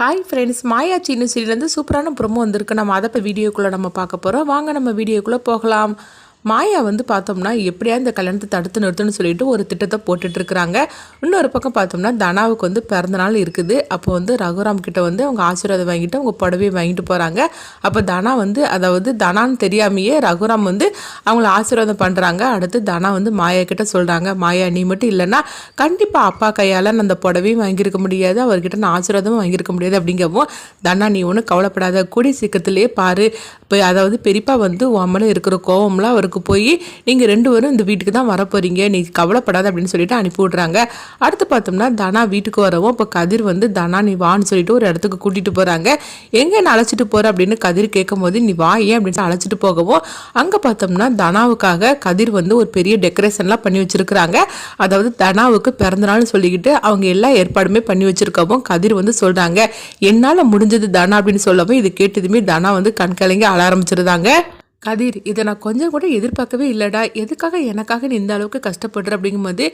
Hi friends Maya Seenu சீரியலேருந்து சூப்பரான promo வந்திருக்கு. நம்ம அதை இப்போ வீடியோக்குள்ளே நம்ம பார்க்க போகிறோம் வாங்க நம்ம வீடியோக்குள்ளே போகலாம். மாயா வந்து பார்த்தோம்னா எப்படியா இந்த கல்யாணத்தை தடுத்து நிறுத்துன்னு சொல்லிட்டு ஒரு திட்டத்தை போட்டுட்டு இருக்கிறாங்க இன்னொரு பக்கம் பார்த்தோம்னா தனாவுக்கு வந்து பிறந்த நாள் இருக்குது. அப்போ வந்து ரகுராம் கிட்ட வந்து அவங்க ஆசீர்வாதம் வாங்கிட்டு அவங்க புடவையை வாங்கிட்டு போகிறாங்க அப்போ தனா வந்து அதாவது தனான்னு தெரியாமையே ரகுராம் வந்து அவங்கள ஆசீர்வாதம் பண்ணுறாங்க அடுத்து தனா வந்து மாயா கிட்ட சொல்கிறாங்க மாயா நீ மட்டும் இல்லைன்னா கண்டிப்பாக அப்பா கையால் நான் அந்த புடவையும் வாங்கியிருக்க முடியாது. அவர்கிட்ட நான் ஆசீர்வாதமும் வாங்கியிருக்க முடியாது. அப்படிங்கவும் தனா நீ ஒன்றும் கவலைப்படாத. கூடி சீக்கிரத்திலேயே பாரு. இப்போ அதாவது பெரியப்பா வந்து உன் மேலே இருக்கிற கோவம்லாம் அவருக்கு போய் நீங்கள் ரெண்டு பேரும் இந்த வீட்டுக்கு தான் வர நீ கவலைப்படாத அப்படின்னு சொல்லிட்டு அனுப்பி விட்றாங்க. அடுத்து பார்த்தோம்னா தனா வீட்டுக்கு வரவும் இப்போ கதிர் வந்து தனா நீ வான்னு சொல்லிட்டு ஒரு இடத்துக்கு கூட்டிகிட்டு போகிறாங்க எங்கே என்ன அழைச்சிட்டு போகிற அப்படின்னு கதிர் கேட்கும்போது நீ வா ஏன்? அப்படின்னு அழைச்சிட்டு போகவும் அங்கே பார்த்தோம்னா தனாவுக்காக கதிர் வந்து ஒரு பெரிய டெக்கரேஷன்லாம் பண்ணி வச்சிருக்கிறாங்க. அதாவது தனாவுக்கு பிறந்தநாள்னு சொல்லிக்கிட்டு அவங்க எல்லா ஏற்பாடுமே பண்ணி வச்சிருக்கவும் கதிர் வந்து சொல்கிறாங்க என்னால் முடிஞ்சது தனா அப்படின்னு சொல்லவும் இது கேட்டதுமே தனா வந்து கண்கலங்கி அழ ஆரம்பிச்சிருந்தாங்க கதிர் இதை நான் கொஞ்சம் கூட எதிர்பார்க்கவே இல்லைடா. எதுக்காக எனக்காக நீ இந்த அளவுக்கு கஷ்டப்படுற? அப்படிங்கும்போது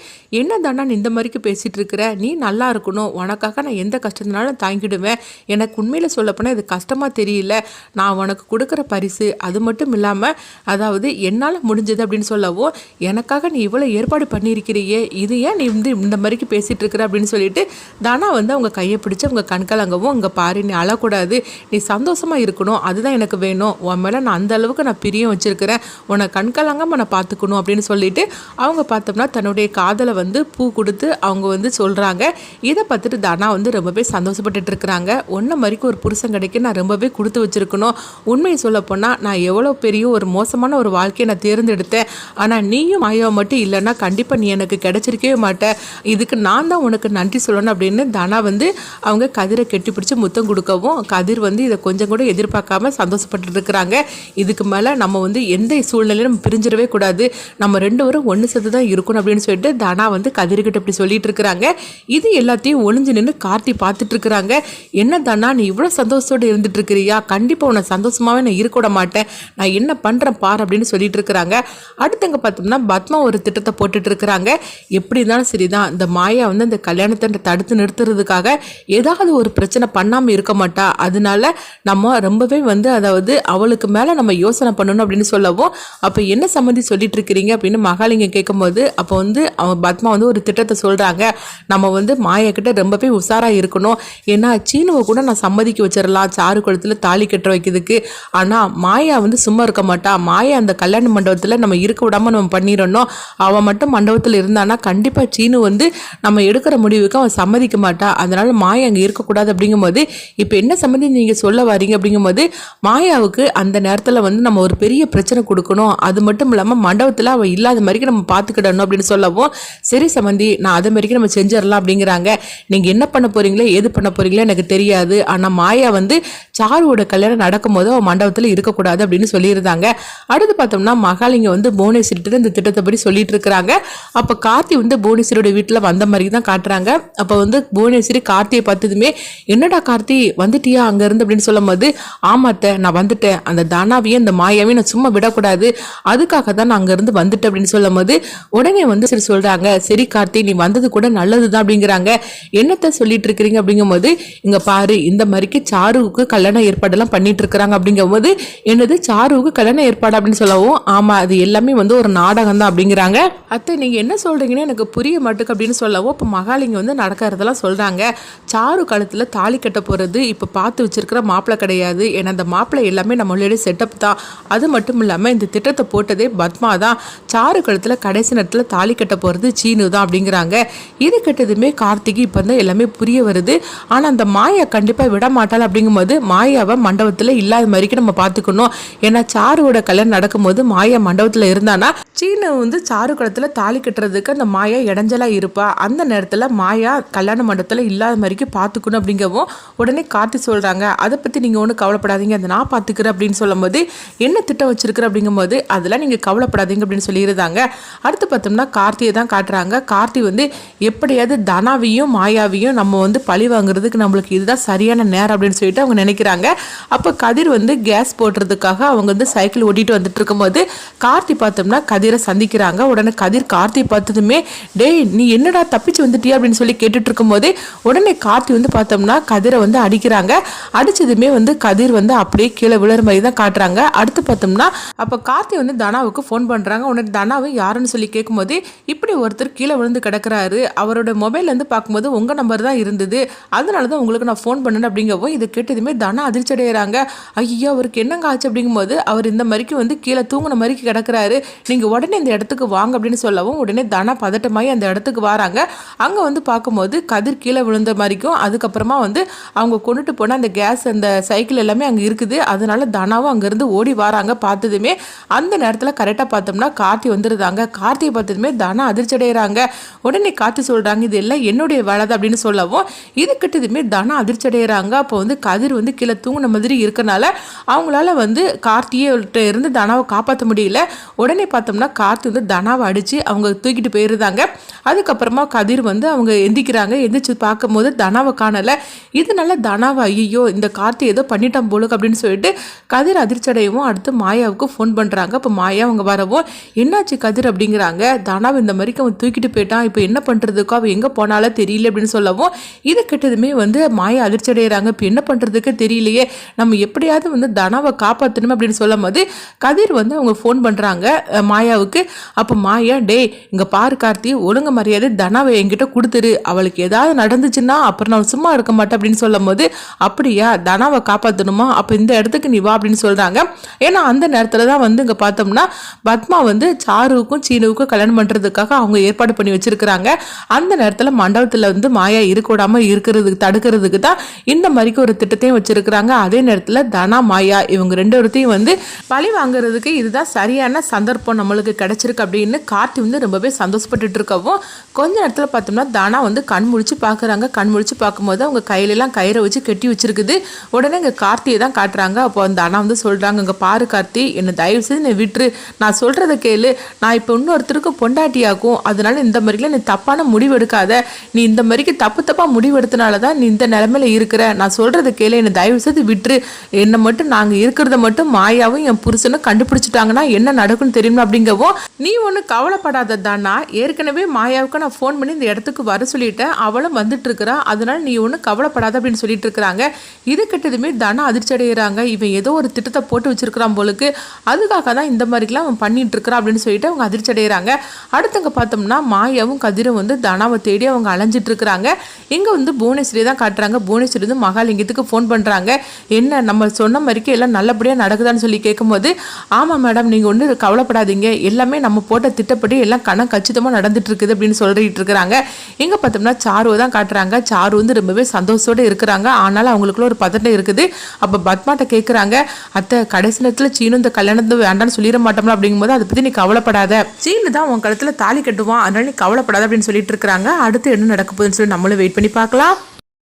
என்ன தாண்டா நீ இந்த மாதிரிக்கு பேசிகிட்டு இருக்கிற? நீ நல்லா இருக்கணும். உனக்காக நான் எந்த கஷ்டத்தினாலும் தாங்கிடுவேன். எனக்கு உண்மையில் சொல்லப்போனால் இது கஷ்டமாக தெரியல. நான் உனக்கு கொடுக்குற பரிசு அது மட்டும் இல்லாமல் அதாவது என்னால் முடிஞ்சது அப்படின்னு சொல்லவும் எனக்காக நீ இவ்வளோ ஏற்பாடு பண்ணியிருக்கிறியே. இது ஏன் நீ வந்து இந்த மாதிரிக்கு பேசிகிட்டு இருக்கிற? அப்படின்னு சொல்லிட்டு தானா வந்து அவங்க கையை பிடிச்சி அவங்க கண்கலங்கவும் அங்கே பாரு நீ அழக்கூடாது. நீ சந்தோஷமாக இருக்கணும். அதுதான் எனக்கு வேணும். உன் மேலே நான் அந்த அளவுக்கு நான் பிரியம் வச்சுருக்கிறேன். உன்னை கண்கலங்காம நான் பார்த்துக்கணும் அப்படின்னு சொல்லிட்டு அவங்க பார்த்தோம்னா தன்னுடைய காதலை வந்து பூ கொடுத்து அவங்க வந்து சொல்கிறாங்க இதை பார்த்துட்டு தானா வந்து ரொம்பவே சந்தோஷப்பட்டுட்டு இருக்கிறாங்க. ஒன்றை மாதிரிக்கு ஒரு புருஷன் கிடைக்க நான் ரொம்பவே கொடுத்து வச்சுருக்கணும். உண்மையை சொல்லப்போனால் நான் எவ்வளோ பெரிய ஒரு மோசமான ஒரு வாழ்க்கையை நான் தேர்ந்தெடுத்தேன். ஆனால் நீயும் மாயாவை மட்டும் இல்லைன்னா கண்டிப்பாக நீ எனக்கு கிடைச்சிருக்கவே மாட்டேன் இதுக்கு நான் தான் உனக்கு நன்றி சொல்லணும் அப்படின்னு தானா வந்து அவங்க கதிரை கெட்டி பிடிச்சி முத்தம் கொடுக்கவும் கதிர் வந்து இதை கொஞ்சம் கூட எதிர்பார்க்காம சந்தோஷப்பட்டு இருக்கிறாங்க. இதுக்கு மேலே நம்ம வந்து எந்த சூழ்நிலையும் நம்ம பிரிஞ்சிடவே கூடாது. நம்ம ரெண்டு பேரும் ஒன்று சேர்த்து தான் இருக்கணும் அப்படின்னு சொல்லிட்டு தனா வந்து கதிர்கிட்ட இப்படி சொல்லிட்டு இருக்கிறாங்க. இது எல்லாத்தையும் ஒளிஞ்சு நின்று கார்த்தி பார்த்துட்டு இருக்கிறாங்க. என்ன தானா நீ இவ்வளோ சந்தோஷத்தோடு இருந்துட்டு இருக்கிறியா? கண்டிப்பாக உன்னை சந்தோஷமாகவே நான் இருக்க விட மாட்டேன். நான் என்ன பண்ணுறேன் பார் அப்படின்னு சொல்லிட்டு இருக்கிறாங்க. அடுத்தங்க பார்த்தோம்னா பத்மா ஒரு திட்டத்தை போட்டுட்டு இருக்கிறாங்க. எப்படி இருந்தாலும் சரிதான். இந்த மாயா வந்து அந்த கல்யாணத்தை தடுத்து நிறுத்துறதுக்காக ஏதாவது ஒரு பிரச்சனை பண்ணாமல் இருக்க மாட்டா. அதனால நம்ம ரொம்பவே வந்து அதாவது அவளுக்கு மேலே நம்ம யோசனை பண்ணணும் அப்படின்னு சொல்லவும் அப்போ என்ன சம்மந்தி சொல்லிட்டு இருக்கிறீங்க அப்படின்னு மகாலிங்கம் கேட்கும்போது அப்போ வந்து அவன் பத்மா வந்து ஒரு திட்டத்தை சொல்கிறாங்க நம்ம வந்து மாயா ரொம்ப ரொம்பவே உஷாராக இருக்கணும். ஏன்னா சீனுவை கூட நான் சம்மதிக்க வச்சிடலாம். சாறு குளத்தில் தாலி கட்ட வைக்கிறதுக்கு. ஆனால் மாயா வந்து சும்மா இருக்க மாட்டா. மாயா அந்த கல்யாண மண்டபத்தில் நம்ம இருக்க விடாமல் நம்ம பண்ணிடணும். அவன் மட்டும் மண்டபத்தில் இருந்தானா கண்டிப்பாக சீனு வந்து நம்ம எடுக்கிற முடிவுக்கு அவன் சம்மதிக்க மாட்டா. அதனால் மாயா அங்கே இருக்கக்கூடாது அப்படிங்கும்போது இப்போ என்ன சம்மந்தி நீங்கள் சொல்ல வரீங்க அப்படிங்கும்போது மாயாவுக்கு அந்த நேரத்தில் வந்து நம்ம ஒரு பெரிய பிரச்சனை கொடுக்கணும். அது மட்டும் இல்லாமல் மண்டபத்தில் அவள் இல்லாத மாதிரிக்கு நம்ம பார்த்துக்கிடணும் அப்படின்னு சொல்லவும் சரி சம்மந்தி நான் அதை மாதிரிக்கு நம்ம செஞ்சிடலாம் அப்படிங்கிறாங்க. நீங்கள் என்ன பண்ண போறீங்களோ எது பண்ண போறீங்களோ எனக்கு தெரியாது. ஆனால் மாயா வந்து சாருவோட கல்யாணம் நடக்கும்போது அவள் மண்டபத்தில் இருக்கக்கூடாது அப்படின்னு சொல்லியிருந்தாங்க. அடுத்து பார்த்தோம்னா மகாலிங்க வந்து புவனேஸ்வரிட்டு இந்த திட்டத்தை படி சொல்லிட்டு இருக்கிறாங்க அப்போ கார்த்தி வந்து புவனேஸ்வரியோட வீட்டில் வந்த மாதிரி தான் காட்டுறாங்க. அப்போ வந்து புவனேஸ்வரி கார்த்தியை பார்த்ததுமே என்னடா கார்த்தி வந்துட்டியா அங்கேருந்து அப்படின்னு சொல்லும் போது ஆமாத்த நான் வந்துட்டேன். அந்த தானாவையும் இந்த மாயாவையும் நான் சும்மா விடக்கூடாது. அதுக்காக தான் நான் அங்கேருந்து வந்துட்டேன் அப்படின்னு சொல்லும் போது உடனே வந்து சரி சொல்கிறாங்க சரி கார்த்தி நீ வந்தது கூட நல்லது தான் அப்படிங்கிறாங்க. என்னத்தை சொல்லிட்டு இருக்கிறீங்க அப்படிங்கும்போது இங்கே பாரு இந்த மாதிரிக்கு சாருவுக்கு கல்யாண ஏற்பாடெல்லாம் பண்ணிட்டு இருக்கிறாங்க அப்படிங்கும்போது என்னது சாருவுக்கு கல்யாண ஏற்பாடு? அப்படின்னு சொல்லவும் ஆமாம் அது எல்லாமே வந்து ஒரு நாடகம் தான் அப்படிங்கிறாங்க. அத்தை நீங்கள் என்ன சொல்கிறீங்கன்னு எனக்கு புரிய மாட்டுக்கு அப்படின்னு சொல்லவும் இப்போ மகாலிங்க வந்து நடக்கிறதெல்லாம் சொல்கிறாங்க சாரு கழுத்தில் தாலி கட்ட போகிறது இப்போ பார்த்து வச்சிருக்கிற மாப்பிள்ளை கிடையாது. ஏன்னா அந்த மாப்பிள்ளை எல்லாமே நம்மளுடைய செட்டப் தான். அது மட்டும் இல்லாமல் இந்த திட்டத்தை போட்டதே பத்மா தான். சாரு கழுத்தில் கடைசி நேரத்தில் தாலி கட்ட போகிறது சீனு தான் அப்படிங்கிறாங்க. இது கட்டதுமே கார்த்திகை இப்போ தான் எல்லாமே புரிய வருது. ஆனால் அந்த மாயா கண்டிப்பாக விட மாட்டாள் அப்படிங்கும்போது மாயாவை மண்டபத்தில் இல்லாத மாதிரிக்கு நம்ம பார்த்துக்கணும். ஏன்னா சாருவோட கல்யாணம் நடக்கும்போது மாயா மண்டபத்தில் இருந்தானா சீனு வந்து சாரு குளத்தில் தாலி கட்டுறதுக்கு அந்த மாயா இடைஞ்சலாக இருப்பா. அந்த நேரத்தில் மாயா கல்யாண மண்டபத்தில் இல்லாத மாதிரிக்கு பார்த்துக்கணும் அப்படிங்கவும் உடனே கார்த்தி சொல்கிறாங்க அதை பற்றி நீங்கள் ஒன்றும் கவலைப்படாதீங்க. அதை நான் பார்த்துக்கிறேன் அப்படின்னு சொல்லும்போது என்ன திட்டம் வச்சிருக்கிற அப்படிங்கும்போது அதெல்லாம் நீங்கள் கவலைப்படாதீங்க அப்படின்னு சொல்லியிருந்தாங்க. அடுத்து பார்த்தோம்னா கார்த்தியை தான் காட்டுறாங்க. கார்த்தி வந்து எப்படியாவது தனாவையும் மாயாவையும் நம்ம வந்து பழி வாங்குறதுக்கு நம்மளுக்கு இதுதான் சரியான நேரம் அப்படின்னு சொல்லிட்டு அவங்க நினைக்கிறாங்க. அப்போ கதிர் வந்து கேஸ் போடுறதுக்காக அவங்க வந்து சைக்கிள் ஓட்டிட்டு வந்துட்டு இருக்கும்போது கார்த்தி பார்த்தோம்னா கதிரை சந்திக்கிறாங்க. உடனே கதிர் கார்த்தி பார்த்ததுமே டேய் நீ என்னடா தப்பிச்சு வந்துட்டியா? அப்படின்னு சொல்லி கேட்டுட்டு இருக்கும்போதே உடனே கார்த்தி வந்து பார்த்தோம்னா கதிரை வந்து அடிக்கிறாங்க. அடிச்சதுமே வந்து கதிர் வந்து அப்படியே கீழே விழுற மாதிரி தான் காட்டுறாங்க. அடுத்து பார்த்தோம்னா அப்போ கார்த்தி வந்து தனாவுக்கு ஃபோன் பண்ணுறாங்க உடனே தனாவை யாருன்னு சொல்லி கேட்கும்போது இப்படி ஒருத்தர் கீழே விழுந்து கிடக்குறாரு. அவரோட மொபைல்லேருந்து பார்க்கும்போது உங்கள் நம்பர் தான் இருந்தது. அதனால தான் உங்களுக்கு நான் ஃபோன் பண்ணேன் அப்படிங்கவும் இதை கேட்டதுமே தனா அதிர்ச்சி அடைகிறாங்க ஐயோ அவருக்கு என்னங்க ஆச்சு அப்படிங்கும்போது அவர் இந்த மாதிரிக்கு வந்து கீழே தூங்கின மாதிரிக்கு கிடக்குறாரு. நீங்கள் உடனே இந்த இடத்துக்கு வாங்க அப்படின்னு சொல்லவும் உடனே தனா பதட்டமாகி அந்த இடத்துக்கு வராங்க. அங்கே வந்து பார்க்கும்போது கதிர் கீழே விழுந்த மாதிரிக்கும் அதுக்கப்புறமா வந்து அவங்க கொண்டுட்டு போன அந்த கேஸ் அந்த சைக்கிள் எல்லாமே அங்கே இருக்குது. அதனால தனாவும் அங்கேருந்து ஓடி வராங்க. பார்த்ததுமே அந்த நேரத்தில் கரெக்டாக பார்த்தோம்னா கார்த்தி வந்துருந்தாங்க கார்த்தியை பார்த்ததுமே தனா அதிர்ச்சி அடைகிறாங்க உடனே கார்த்தி சொல்கிறாங்க இது எல்லாம் என்னுடைய வேலை தான் அப்படின்னு சொல்லவும் இது கிட்டதுமே தனா அதிர்ச்சி அடைகிறாங்க அப்போ வந்து கதிர் வந்து கீழே தூங்கின மாதிரி இருக்கனால அவங்களால வந்து கார்த்தியை இருந்து தனாவை காப்பாற்ற முடியல. உடனே பார்த்தோம்னா கார்த்தி வந்து தனாவை அடித்து அவங்க தூக்கிட்டு போயிருந்தாங்க. அதுக்கப்புறமா கதிர் வந்து அவங்க எந்திக்கிறாங்க. எந்திரிச்சு பார்க்கும்போது தனாவை காணலை. இதனால தனாவை ஐயோ இந்த கார்த்தி ஏதோ பண்ணிட்டான் போலுக்கு அப்படின்னு சொல்லிட்டு கதிர் அதிர்ச்சடையவும் அடுத்து மாயாவுக்கு ஃபோன் பண்ணுறாங்க அப்போ மாயா அவங்க வரவும் என்னாச்சு கதிர்? அப்படிங்கிறாங்க. தானாவை இந்த மாதிரிக்கு அவன் தூக்கிட்டு போயிட்டான். இப்போ என்ன பண்ணுறதுக்கோ அவள் எங்கே போனாலும் தெரியல அப்படின்னு சொல்லவும் இது கெட்டதுமே வந்து மாயா அதிர்ச்சி அடைகிறாங்க இப்போ என்ன பண்ணுறதுக்கு தெரியலையே. நம்ம எப்படியாவது வந்து தனாவை காப்பாற்றணும் அப்படின்னு சொல்லும் போது கதிர் வந்து அவங்க ஃபோன் பண்ணுறாங்க மாயாவுக்கு. அப்போ மாயா டே இங்கே பாரு கார்த்தி ஒழுங்கு மரியாதை தனாவை என்கிட்ட கொடுத்துரு. அவளுக்கு ஏதாவது நடந்துச்சுன்னா அப்புறம் நான் சும்மா இருக்க மாட்டேன். அப்படின்னு சொல்லும் போது அப்படியா தனாவை காப்பாற்றணுமா அப்போ இந்த இடத்துக்கு நீ வா அப்படின்னு சொல்கிறாங்க ஏன்னா அந்த நேரத்தில் தான் வந்து இங்கே பார்த்தோம்னா பத்மா வந்து சாருவுக்கும் சீனுவுக்கும் கல்யாணம் பண்ணுறதுக்காக அவங்க ஏற்பாடு பண்ணி வச்சிருக்கிறாங்க. அந்த நேரத்தில் மண்டபத்தில் வந்து மாயா இருக்கூடாமல் இருக்கிறதுக்கு தடுக்கிறதுக்கு தான் இந்த மாதிரிக்கு ஒரு திட்டத்தையும் வச்சுருக்கிறாங்க. அதே நேரத்தில் தனா மாயா இவங்க ரெண்டு ஒருத்தையும் வந்து பழி வாங்குறதுக்கு இதுதான் சரியான சந்தர்ப்பம் நம்மளுக்கு கிடச்சிருக்கு அப்படின்னு கார்த்தி வந்து ரொம்பவே சந்தோஷப்பட்டுட்டு இருக்கவும் கொஞ்ச நேரத்தில் பார்த்தோம்னா தானா வந்து கண் முழிச்சு பார்க்குறாங்க. கண் முழிச்சு பார்க்கும்போது அவங்க கையிலலாம் கயிறை வச்சு கட்டி வச்சிருக்குது. உடனே இங்கே கார்த்தியை தான் காட்டுறாங்க. அப்போ அந்த அண்ணா வந்து சொல்கிறாங்க இங்கே பாரு கார்த்தி? என்னை தயவு செய்து என்னை விட்டுரு. நான் சொல்கிறத கேளு. நான் இப்போ இன்னொருத்தருக்கு பொண்டாட்டியாகும் அதனால இந்த மாதிரிலாம் நீ தப்பான முடிவு எடுக்காத நீ இந்த மாதிரிக்கு தப்பு தப்பாக முடிவு எடுத்தனால தான் நீ இந்த நிலமையில இருக்கிற. நான் சொல்கிறத கேளு. என்னை தயவு செய்து விட்டுரு. என்னை மட்டும் நாங்கள் இருக்கிறத மட்டும் மாயாவும் என் புருஷனும் கண்டுபிடிச்சிட்டாங்கன்னா என்ன நடக்கும்னு தெரியுமா அப்படிங்கவும் நீ ஒன்று கவலைப்படாத தானா ஏற்கனவே மாயாவுக்கு நான் ஃபோன் பண்ணி இந்த இடத்துக்கு வர சொல்லிட்டேன். அவளும் வந்துட்டு இருக்கிறா அதனால நீ ஒன்றும் கவலைப்படாத அப்படின்னு சொல்லிட்டு இருக்கிறாங்க இது கிட்டதுமே தனா அதிர்ச்சி அடைகிறாங்க இவன் ஏதோ ஒரு திட்டத்தை போட்டு வச்சிருக்கிறான். போலுக்கு. அதுக்காக தான் இந்த மாதிரிக்கெலாம் அவன் பண்ணிட்டு அப்படின்னு சொல்லிட்டு அவங்க அதிர்ச்சி அடைகிறாங்க அடுத்தவங்க பார்த்தோம்னா மாயாவும் கதிரும் வந்து தனாவை தேடி அவங்க அலைஞ்சிட்டுருக்குறாங்க. இங்கே வந்து புவனேஸ்வரி தான் காட்டுறாங்க. புவனேஸ்வரி வந்து மகாலிங்கத்துக்கு ஃபோன் பண்ணுறாங்க என்ன நம்ம சொன்ன மாதிரிக்கு எல்லாம் நல்லபடியாக நடக்குதான்னு சொல்லி கேட்கும்போது ஆமாம் மேடம் நீங்கள் ஒன்றும் கவலைப்படாதீங்க. எல்லாமே நம்ம போட்ட திட்டப்படி எல்லாம் கணம் கச்சிதமாக நடந்துட்டுருக்குது அப்படின்னு சொல்லிட்டு இருக்கிறாங்க இங்கே பார்த்தோம்னா சாரு தான் காட்டுறாங்க. சாரு வந்து ரொம்பவே சந்தோஷத்தோடு இருக்கிறாங்க. ஆனாலும் அவங்களுக்குள்ள ஒரு பதட்டம் இருக்குது. அப்போ பத்மாட்ட கேட்குறாங்க அத்தை கடைசியில் நேரத்தில் சீனும் இந்த கல்யாணத்தை வேண்டாம்னு சொல்லிட மாட்டோம்ல அப்படிங்கும்போது அதை பற்றி நீ கவலைப்படாத. சீனு தான் உன் கழுத்தில் தாலி கட்டுவான். அதனால நீ கவலைப்படாத அப்படின்னு சொல்லிட்டு இருக்காங்க அடுத்து என்ன நடக்க போகுதுன்னு சொல்லி நம்மளும் வெயிட் பண்ணி பார்க்கலாம்.